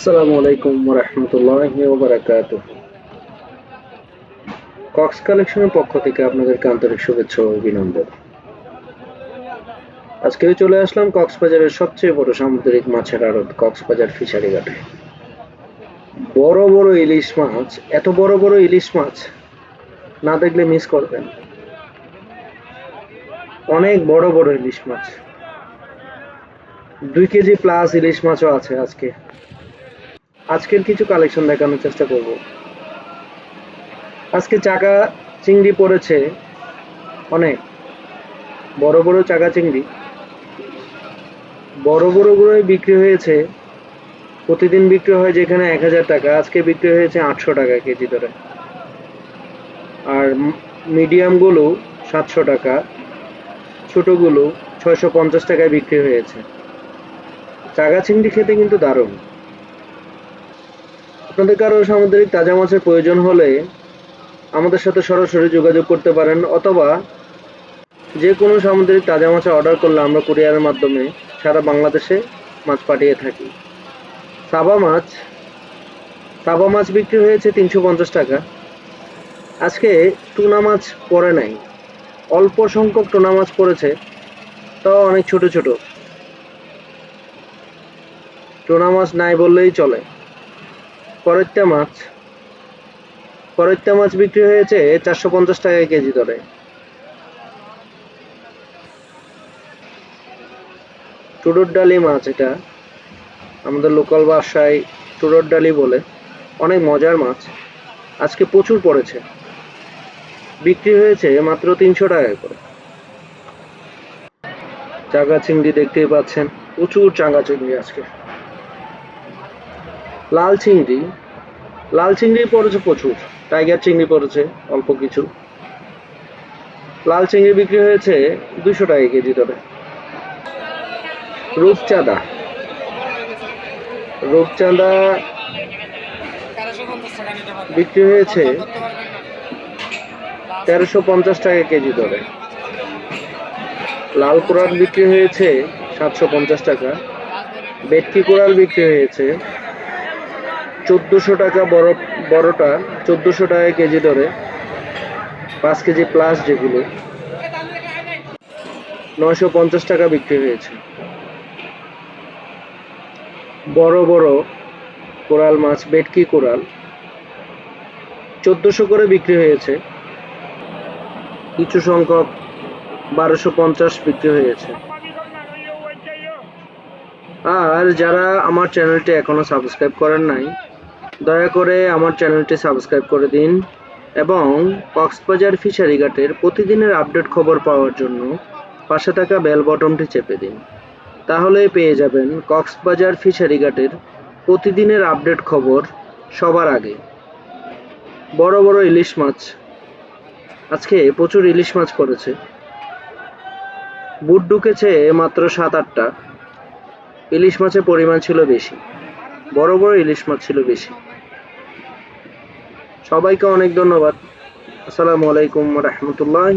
আসসালামু আলাইকুম রহমতুল্লাহি ওবরাকাত কক্স কালেকশনের পক্ষ থেকে আপনাদেরকে আন্তরিক শুভেচ্ছা ও অভিনন্দন। আজকে চলে আসলাম কক্সবাজারের সবচেয়ে বড় সামুদ্রিক মাছের আড়ত কক্সবাজার ফিশারি ঘাটে। বড় বড় ইলিশ মাছ, এত বড় বড় ইলিশ মাছ না দেখলে মিস করবেন। অনেক বড় বড় ইলিশ মাছ। দুই কেজি প্লাস ইলিশ মাছও আছে আজকে। আজকের কিছু কালেকশন দেখানোর চেষ্টা করব। আজকে চাকা চিংড়ি পড়েছে অনেক। বড় বড় চাকা চিংড়ি। বড় বড় গুলোই বিক্রি হয়েছে। প্রতিদিন বিক্রি হয় যেখানে এক হাজার টাকা, আজকে বিক্রি হয়েছে আটশো টাকা কেজি ধরে। আর মিডিয়ামগুলো সাতশো টাকা ছোটগুলো ছয়শো পঞ্চাশ টাকায় বিক্রি হয়েছে। চাগা চিংড়ি খেতে কিন্তু দারুণ। আপনাদের কারও সামুদ্রিক তাজা মাছের প্রয়োজন হলে আমাদের সাথে সরাসরি যোগাযোগ করতে পারেন, অথবা যে কোনো সামুদ্রিক তাজা মাছের অর্ডার করলে আমরা কুরিয়ারের মাধ্যমে সারা বাংলাদেশে মাছ পাঠিয়ে থাকি। সাবা মাছ সাবা মাছ বিক্রি হয়েছে তিনশো পঞ্চাশ টাকা। আজকে টুনা মাছ পড়ে নাই। অল্প সংখ্যক টুনা মাছ পড়েছে, তাও অনেক ছোট ছোট। টুনা মাছ নাই বললেই চলে। করত্যা মাছ। করত্যা মাছ বিক্রি হয়েছে চারশো পঞ্চাশ টাকা কেজি দরে। টুডোর ডালি মাছ এটা। আমাদের লোকাল ভাষায় টুডোর ডালি বলে। অনেক মজার মাছ। আজকে প্রচুর পড়েছে। বিক্রি হয়েছে মাত্র তিনশো টাকা করে। চাঙ্গা চিংড়ি দেখতেই পাচ্ছেন। প্রচুর চাঙ্গা চিংড়ি আজকে। লাল চিংড়ি। লাল চিংড়ি পড়েছে প্রচুর। টাইগার চিংড়ি পড়েছে, অল্প কিছু। লাল চিংড়ি বিক্রি হয়েছে দুশো টাকা কেজি ধরে রূপচাঁদা। রূপচাঁদা বিক্রি হয়েছে তেরোশো পঞ্চাশ টাকা কেজি ধরে লাল কোরাল বিক্রি হয়েছে সাতশো পঞ্চাশ টাকা। বেটকি কোরাল বিক্রি হয়েছে চোদ্দোশো টাকা বড়, বড়টা, চোদ্দোশো টাকা কেজি ধরে, পাঁচ কেজি প্লাস যেগুলো। নয়শো পঞ্চাশ টাকা বিক্রি হয়েছে। বড় বড় কোরাল মাছ, বেটকি কোরাল। চোদ্দোশো করে বিক্রি হয়েছে। কিছু সংখ্যক বারোশো পঞ্চাশ বিক্রি হয়েছে। আর যারা আমার চ্যানেলটি এখনও সাবস্ক্রাইব করেন নাই দয়া করে আমার চ্যানেলটি সাবস্ক্রাইব করে দিন এবং কক্সবাজার ফিশারি ঘাটের প্রতিদিনের আপডেট খবর পাওয়ার জন্য পাশে থাকা বেল বটনটি চেপে দিন। তাহলেই পেয়ে যাবেন কক্সবাজার ফিশারি ঘাটের প্রতিদিনের আপডেট খবর সবার আগে। বড় বড় ইলিশ মাছ। আজকে প্রচুর ইলিশ মাছ পড়েছে। বুট ঢুকেছে মাত্র সাত, আটটা। ইলিশ মাছের পরিমাণ ছিল বেশি। বড় বড় ইলিশ মাছ ছিল বেশি। সবাইকে অনেক ধন্যবাদ। আসসালামু আলাইকুম রহমতুল্লাহ